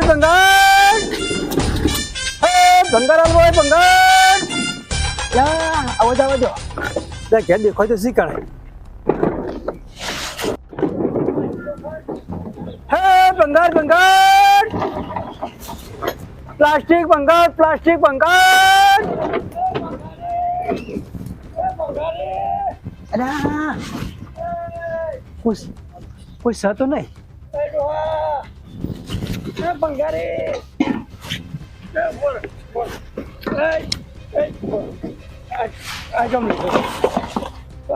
ભંગાર ભંગાર હે ભંગાર આવો ભંગાર યા આવો જાવ જો દે કે દેખાય તો શી કરે હે ભંગાર ભંગાર પ્લાસ્ટિક ભંગાર પ્લાસ્ટિક ભંગાર અરે કોઈ કોઈ સાતો નહીં?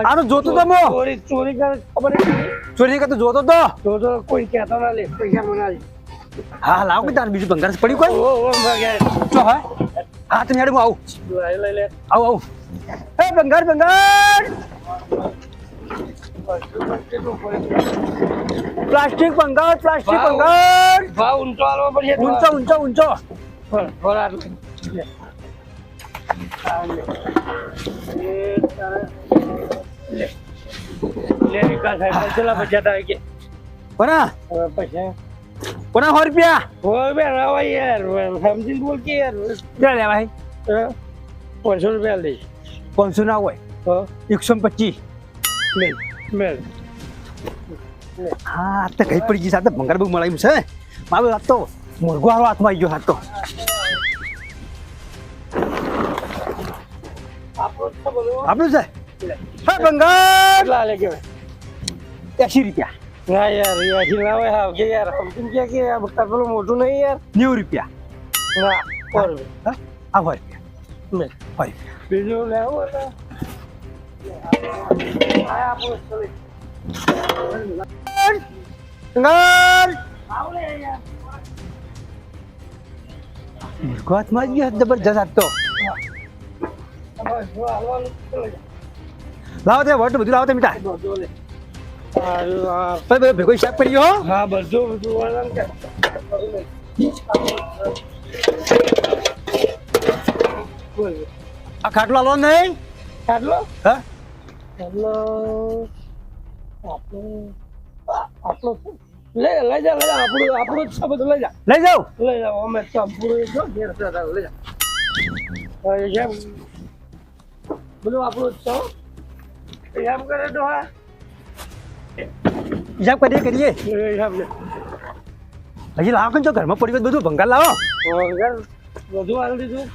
આ તો. જોતો તો મો. ચોરી ચોરી કરે ખબર નથી ચોરી કરતો જોતો તો. તો તો કોઈ કહેતો ના લે પૈસા મને હા લાવ કે તાર બીજું ભંગાર પડ્યું કોઈ? ઓ ઓ ભાગ્યા ચો હા. હા તમે હેડ આવું. લઈ લે. આવું આવું. હે ભંગાર ભંગાર. પ્લાસ્ટિક ભંગાર પ્લાસ્ટિક. ભંગાર ભાવ ઊંચો આલો પડશે તો. ઊંચો ઊંચો ઊંચો આટલું. લે. વિકાસ સાહેબ, કેટલા પૈસા તારે કે? કોના પૈસા. કોના સો રૂપિયા હોય બે, રાવા યાર. સમજીને બોલ કે યાર. ક્યાં? પાંચસો રૂપિયા લઈશ પાંચસો ના હોય એકસો પચીસ મેલ મેલ. હા તો કઈ પડી ગઈ સાથે ભંગાર બહુ મળાયું છે. મારો હાથ તો મુરગો હારો હાથમાં આવી ગયો હાથ તો. આપણું છે? હા ભંગાર! લાલે કહેવાય? એસી રૂપિયા. ના યાર યાર હોય. હા કે યાર સમજીને કે કે આ બક્કા પેલું મોટું નહીં યાર? નેવું રૂપિયા. ના પર હા આ રૂપિયા. મેલ. સો બીજું લેવું હાથમાં આવી ગયો જબરજસ્ત હાથ તો તમારે જો આવવાનું ચલી જા. લાવો તે વટ બધું લાવો તે મીઠા લે. ભેગો હિસાબ કરી ગયો હા બધું લે. આ ખાટલો આલો નહીં આટલો હા આટલો આપણો આપણો લે લઈ જા લઈ જા આપણું આપણું જ છે બધું લઈ જા. લઈ જાવ લઈ જાઓ અમે ચંપુર જો ઘેર લઈ જા. હવે જેમ બધું આપણું જ છે એમ કરે તો હા. હિસાબ કરીએ કરીએ. હજી લાવો કે જો ઘરમાં પડી બધું ભંગાર લાવો. ભંગાર બધું આવી દીધું.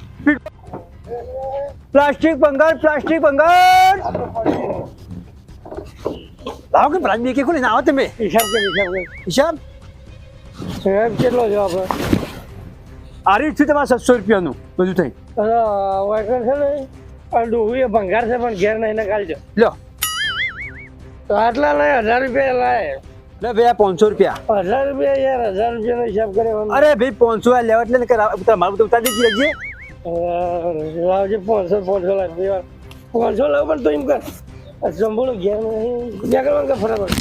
પ્લાસ્ટિક ભંગાર પ્લાસ્ટિક ભંગાર લાવો કે પ્લાસ્ટિક બેકી ખોલીને આવો તમે. હિસાબ કે હિસાબ હિસાબ? સાહેબ કેટલો છે આપણે આરી રીત તમારે સાતસો રૂપિયાનું બધું થઈ. વાયકર છે ને ડોહું એ ભંગાર છે પણ ઘેર નહીં કાઢજો લો. તો આટલા લાય હજાર રૂપિયા લાય. લે ભાઈ આ પાંચસો રૂપિયા. હજાર રૂપિયા યાર હજાર રૂપિયાનો હિસાબ કરે અરે ભાઈ પાંચસો આ લેવા એટલે ને કે રા- ઉતાર- મારું તો ઉતારી દેજે લઈએ લાવજે પાંચસો પાંચસો વાર પાંચસો લાવ પણ તો એમ કર સંભળો ઘેર નહીં ઘેર વાંગે ફટાફટ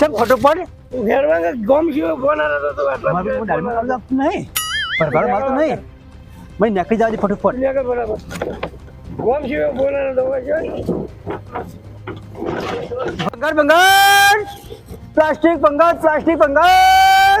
ચમ ફોટો પડ? ઘેર વાંગે ગોમ સિવાય ફોન આવ્યો તો આટલા મારું ડાળમાં આપતું નહીં. પરભાર મારતું નહીં. મેં નકલી જવા દે ફટોફટ. ઘેર બરાબર ગોમ સિવાય ફોન આવ્યો તો બંગાળ ભંગાર પ્લાસ્ટિક બંગાળ પ્લાસ્ટિક ભંગાર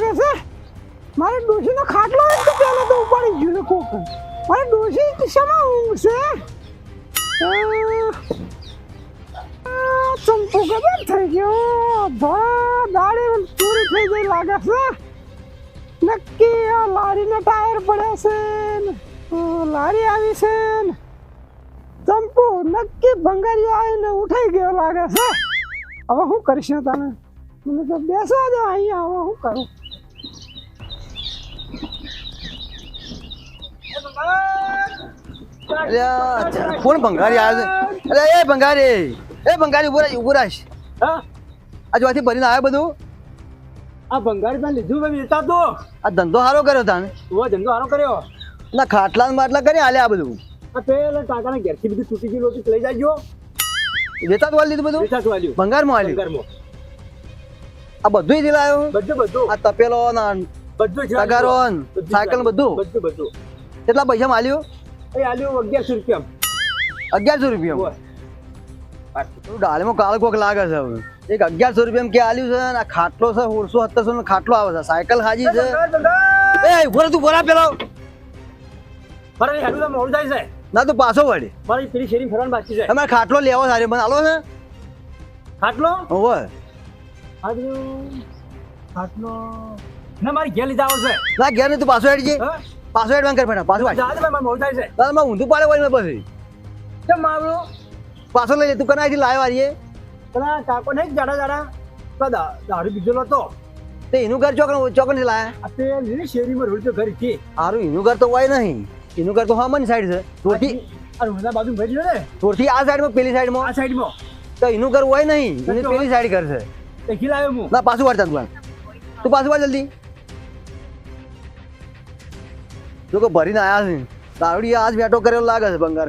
લાગે છે? મારે ડોશીનો ખાટલો હોય તો તો ઉપાડી ગયું ને કોક. મારે ડોશી કિસ્સામાં ઊંઘ છે? ચંપુ ગબર થઈ ગયો. ધોળા દાડી ચોરી થઈ ગઈ લાગે છે. નક્કી આ લારીના ટાયર પડ્યા છે લારી આવી છે ચંપુ નક્કી ભંગારીઓ આવીને ઉઠાઈ ગયો લાગે છે. હવે શું કરીશ તમે? મને તો બેસવા દો અહીંયા, હવે શું કરું અલ્યા, અચ્છા, કોણ ભંગારી આવે છે? અરે એ ભંગારી એ ભંગારી ઊભો ઊભો રાખ હા? ભરીને આવ્યો બધું? આ ભંગારી માં લીધું મેં વેચતા. તો આ ધંધો સારો કર્યો તાને. ઓ ધંધો સારો કર્યો? ના ખાટલા માટલા કરી હાલે આ બધું. આ પેલા કાકાના ઘેરથી બધું તૂટી ગયું હતું લઈ જાજો. વેચાતું વાળી લીધું બધું? વેચાતું આલ્યું. ભંગારમાં હાલ્યું ભંગારમાં. આ બધું જ લાવ્યો બધું બધું. આ તપેલો ના બધું તગારો આલ્યું. સાયકલ બધું? બધું બધું કેટલા પૈસા માલ્યો એ આલ્યો અગિયારસો રૂપિયા અગિયારસો રૂપિયા ડાળીમાં કાળ કોક લાગે છે હવે. એક અગિયારસો રૂપિયા કે આલ્યું છે ને? ખાટલો છે સોળસો સત્તરસો નો ખાટલો આવે છે. સાયકલ હાજી છે. એ ઊભો તું બોલા પેલો. મારે હેડું તો મોડું થાય છે. ના તો પાછો વળી. મારી પેલી શેરી ફરવાનું બાકી છે. તમારે ખાટલો લેવો સારી મને આલો છે. ખાટલો? હોવે ખાટલો ખાટલો. ના મારી ઘેર લીધા આવશે ના ઘેર નહીં તું પાછો હેડજે. પાછો હેડવાન કર ફેટા પાછો થાય છે. તારે માં ઊંધું પાડે વળી મેં પછી. કેમ મારો? પાછો લઈ તું તું કનાથી લાવ્યો આરીએ? પેલા કાકો નહીં જાડા જાડા. દારૂ પીધેલો હતો તે એનું ઘર ચોકન ચોકન લાયા? તે લીધી શેરીમાં રોડ તો ઘરથી હારું એનું ઘર તો હોય નહીં. એનું ઘર તો હામન સાઈડ છે. તોરથી આ રોડના બાજુ ભરી લો ને. તોરથી આ સાઈડમાં પેલી આ સાઈડમાં સાઈડમાં તો એનું ઘર હોય નહીં. એની પેલી સાઈડ ઘર છે. તે લાવ્યો હું. ના પાછું વાળતા તું તું પાછું વાળ જલ્દી. જો કે ભરીને આયા છે. દારૂડી આજ બેઠો કરેલો લાગે છે બંગાર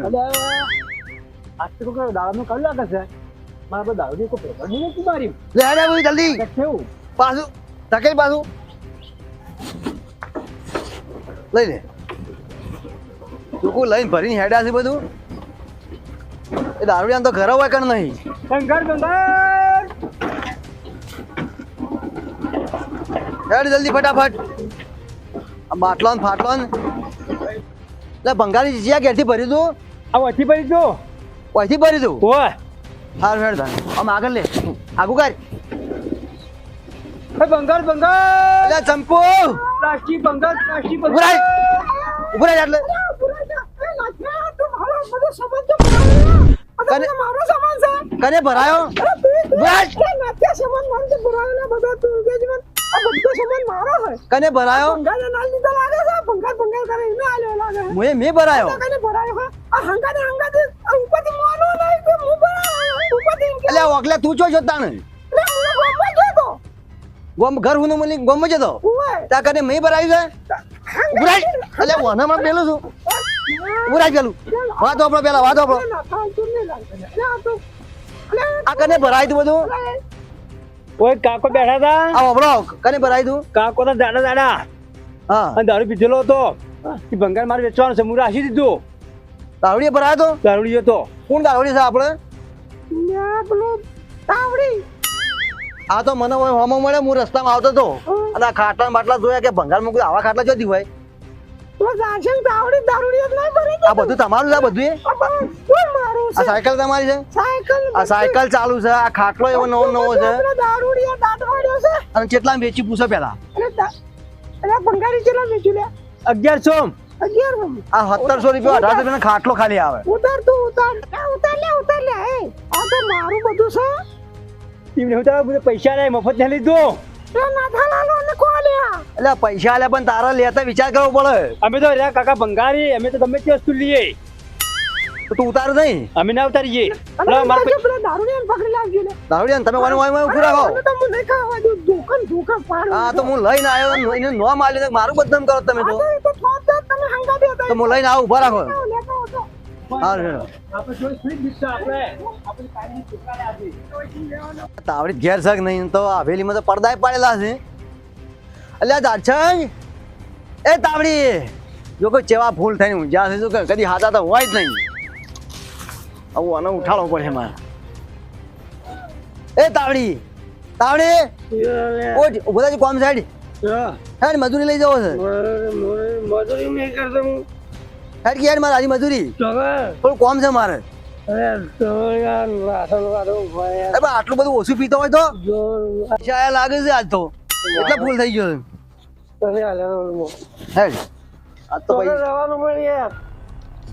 આજ તો કોઈ દાડાનું કાઢ લાગે છે? મારા પર દારૂડી કોઈ પેપર નહીં નથી મારી. લે હેડે ભાઈ જલ્દી. કેવું? પાછું ધકેલ પાછું. લઈ લે. ચોખ્ખું લઈને ભરીને હેડ્યા છે બધું. એ દારૂડિયા તો ઘર હોય કે નહીં? કંગાર કંગાર હેડ જલ્દી ફટાફટ. આ બાટલો ને ફાટલો ને લે ભંગારી જ્યાં ઘેરથી ભરી દઉં આ વચ્ચે ભરી તો? અહીંથી ભરી દઉં ઓય હાર હેડ ધન આમ આગળ લે. આગું કર. એ બંગાળ બંગાળ! લે ચંપુ! પ્લાસ્ટિક બંગાળ પ્લાસ્ટિક બંગાળ. રહે. બંગાર ઊભો રહે એટલે. કને મારો સામાન છે કને ભરાયો સામાન માનતો બધા તું આ બધો સામાન મારો છે. કને ભરાયો? ભંગાર નાલ લીધા લાગે છે. ભંગાર ભંગાર કરે એને આલ્યો લાગે છે. મુએ મેં ભરાયો? કને આ મોનો નહીં તો એટલે ઓગલે તું ચો જોતા ને? લે મને ગોમમાં જતો. ગોમ ઘર હું મને ગોમ જતો? તો ત્યાં કને મેં ભરાયું છે? ઊભો રહે. એટલે વનામાં પેલું છું. ઉરાજ પેલું. વાતો આપણો પેલા વાતો આપણો ના તું. આ કને ભરાય તું બધું? ઓય કાકો બેઠા હતા આ વાપરો કને ભરાય તું? કાકો તો દાડા દાડા. હા. અને દારૂ પીધેલો હતો એ ભંગાર મારે વેચવાનો છે હું રાખી દીધું. દારૂડીએ ભરાયો તો? દારૂડી હતો કોણ દારૂડી છે આપણે? પેલો તાવડી. આ તો મને હમો મળે હું રસ્તામાં આવતો હતો અને આ ખાટલા બાટલા જોયા કે ભંગાર મૂકી આવા ખાટલા જોતી હોય? આ બધું તમારું છે આ બધું? આ સાયકલ તમારી છે? સાયકલ આ સાયકલ ચાલુ છે આ ખાટલો એવો નવો નવો છે. અને કેટલા વેચી પૂછો પેલા અગિયારસો. અગિયાર આ સત્તરસો રૂપિયા અઢારસો રૂપિયા ખાટલો ખાલી આવે. ઉતાર તું ઉતાર. ઉતાર લે ઉતાર લે. આ તો મારું બધું છે. પૈસા નહીં મફત ને લીધું. એટલે પૈસા આલ્યા પણ તારા લેતા વિચાર કરવો પડે. અમે તો રહ્યા કાકા ભંગારી અમે તો ગમે તે વસ્તુ લઈએ. તો તું ઉતાર નહીં? અમે ના ઉતારીએ. દારૂડિયાને પકડી લાવજો તમે વાનું વાય ઉભું રાખો. તો મને ખાવા દો દુકાન દુકાન પાડું. હા તો હું લઈને આવ્યો એને નો માલ્યો મારું બદનામ કરો તમે તો. તો તમે હંગા તો હું લઈને આવું ઊભા રાખો. તાવડી ઘેર છે કે નહીં તો હવેલીમાં તો પડદા પાડેલા છે. એટલે દારછંગ એ તાવડી. જો કોઈ ચેવા ફૂલ થઈને ઊંઝા છે શું કે કદી હાથા તો હોય જ નહીં. આવું આને ઉઠાડવો પડે મારે એ તાવડી. તાવડી. ઓ ઊભો કોમ સાઈડ. હેડ મજૂરી લઈ જવો છે. મજૂરી નહીં કરતો હું. હેડ કે હેડ મારે આજી મજૂરી. થોડું કોમ છે મારે. આટલું બધું ઓછું પીતો હોય તો? લાગે છે આજ તો. એટલે ફૂલ થઈ ગયો હેડ. આજ તો તો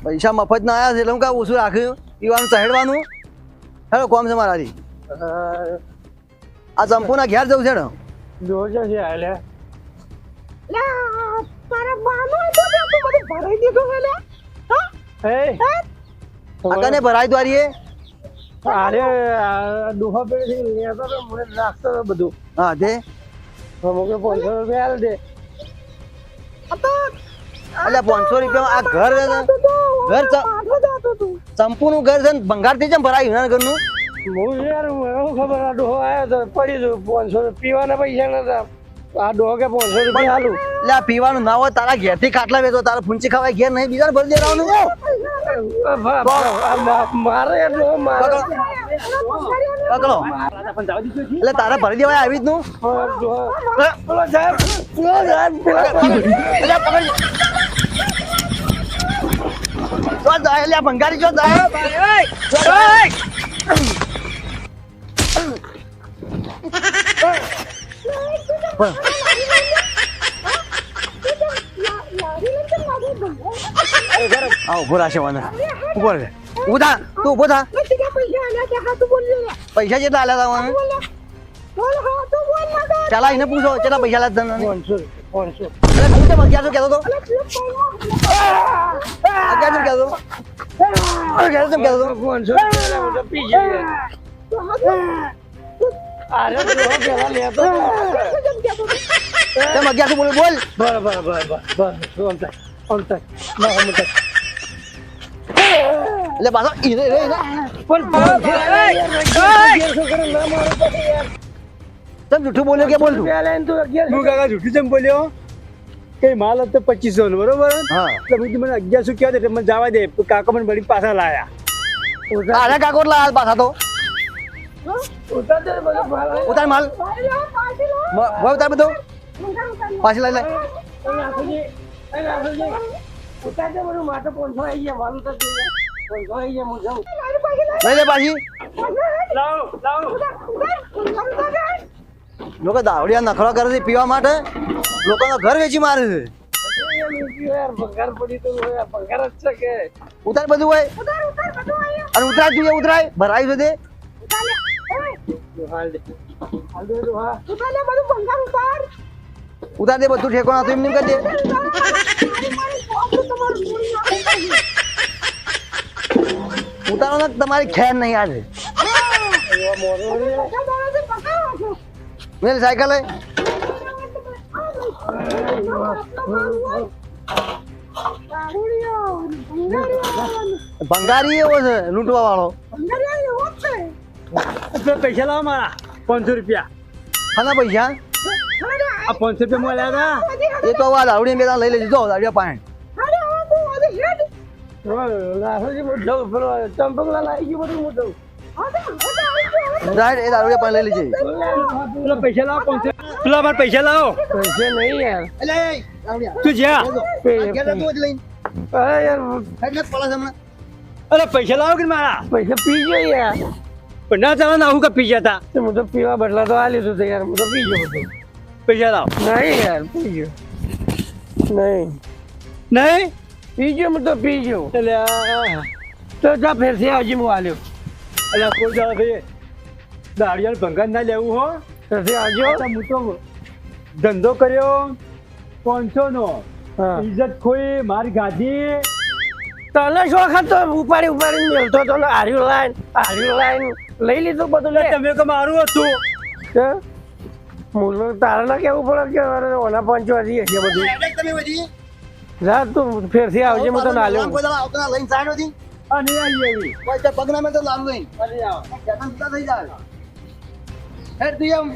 પૈસા મફત ના આવ્યા છે એટલે હું કાંઈ ઓછું રાખ્યું પીવાનું ચહેડવાનું હેડો કોમ છે મારાથી. આ ચંપુના ઘેર જવું છે ને જોજો છે આલ્યા ભરાઈ દીધું છે લે હા? એ આગળ ભરાય દ્વારીએ અરે આ પે લેતો તો મને રાખતો તો બધું. હા દે. અમુકે પાંચસો રૂપિયા આલ દે. પાંચસો રૂપિયા આ ઘર છે ને, તું ઘર ચંપુનું ઘર છે ને? ભંગારથી જેમ ભરાયું ના ઘરનું હું યાર ખબર આ ડોહો આવ્યો તો પડી ગયું. પાંચસો પીવાના પૈસા નતા. આ ડોગે પાંચસો રૂપિયા હાલું. લે આ પીવાનું ના હોય તારા ઘેરથી ખાટલા વેચો તારા ફૂંચી ખવાય ઘેર નહીં બીજાને ભરી દેવાનું મારે પકડો. એટલે તારે ભરી દેવાય આવી જ નું પકડ. જો જાય ભંગારી જો જાય. આવો ઊભો રાખશે મને ઊભો રહે. ઊભો થા તું ઊભો થા. પૈસા કેટલા આલ્યા તા મને? ચાલ એને પૂછો કેટલા પૈસા તું કેમ અગિયારસો કહેતો તો? અગિયારસો કહેતો તો? અગિયારસો કહેતો તો. પાંચસો રૂપિયા હું તો પી જઈએ અરે ડોહો પેલા લેતો કેમ અગિયારસો બોલ બોલ બરાબર બરાબર એટલે પાછો ઈને રે પણ તમ જૂઠું બોલ્યો કે બોલ હું કાકા જૂઠું જેમ બોલ્યો? કઈ માલ હતો પચીસો નો બરોબર? હા. એટલે બીજું મને અગિયારસો કહ્યા દે મને જવા દે. કાકા મને બળી પાછા લાયા. કાકો લાયા પાછા તો? ઉતાર માલ. ભાવ ઉતાર બધો. પાછી લઈ લે. બધું લોકો દાવડિયા નખરો કરે છે પીવા માટે. લોકો ઘર વેચી મારે છે. ઉતાર બધું હોય. અને ઉતરાય જોઈએ ઉતરાય. ભરાય તે. હાલ હાલ દે તો હા ઉતાર દે બધું એમ કરી દે. ઉતારો ને તમારી ખેર નહીં આજે મેલ સાયકલ ભંગારી એવો છે લૂંટવા વાળો એટલે પૈસા લાવો મારા. પાંચસો રૂપિયા. ખાના પૈસા? આ પાંચસો રૂપિયા મળ્યા હતા? એ તો આ દાવડી બે લઈ લેજો જો દાવડિયા પાણી. પૈસા લાવો પૈસા લાવો. નહીં યાર. તું જ્યાં. અરે પૈસા લાવો કે મારા? પૈસા પી ગયો યાર. પણ ના ચાલો આવું કે પી ગયા હતા તો હું તો પીવા બદલા તો આ લીધું યાર હું તો પી ગયો બધું. પૈસા લાવો નહીં યાર પી ગયો. નહીં. નહીં? પી ગયો હું તો પી ગયો. એટલે તો જા ફેરથી આવજી હું આલ્યો. એટલે કોઈ દાડો ભાઈ દાડિયાનું ભંગાર ના લેવું હો. ફેરથી આવજો. હું તો ધંધો કર્યો પાંચસો નો ઇજ્જત ખોઈ મારી ગાધી તને શોખ હતો? ઉપાડી ઉપાડી મેળતો તો હાર્યું લાઈન હાર્યું લાઈન. લઈ લીધું બધું લે. તમે કે મારું હતું. તારા મૂળ તારે ના કેવું પડે કે ઓના પંચો હજી હશે બધું. તમે બધી. જા તું ફેરથી આવજે હું તો ના લેવું દાડા આવતા લઈને સાઈડ હતી અને આવી. એવી કોઈ પગના મેં તો લાવું આવો. થઈ જાય હેડ તું એમ.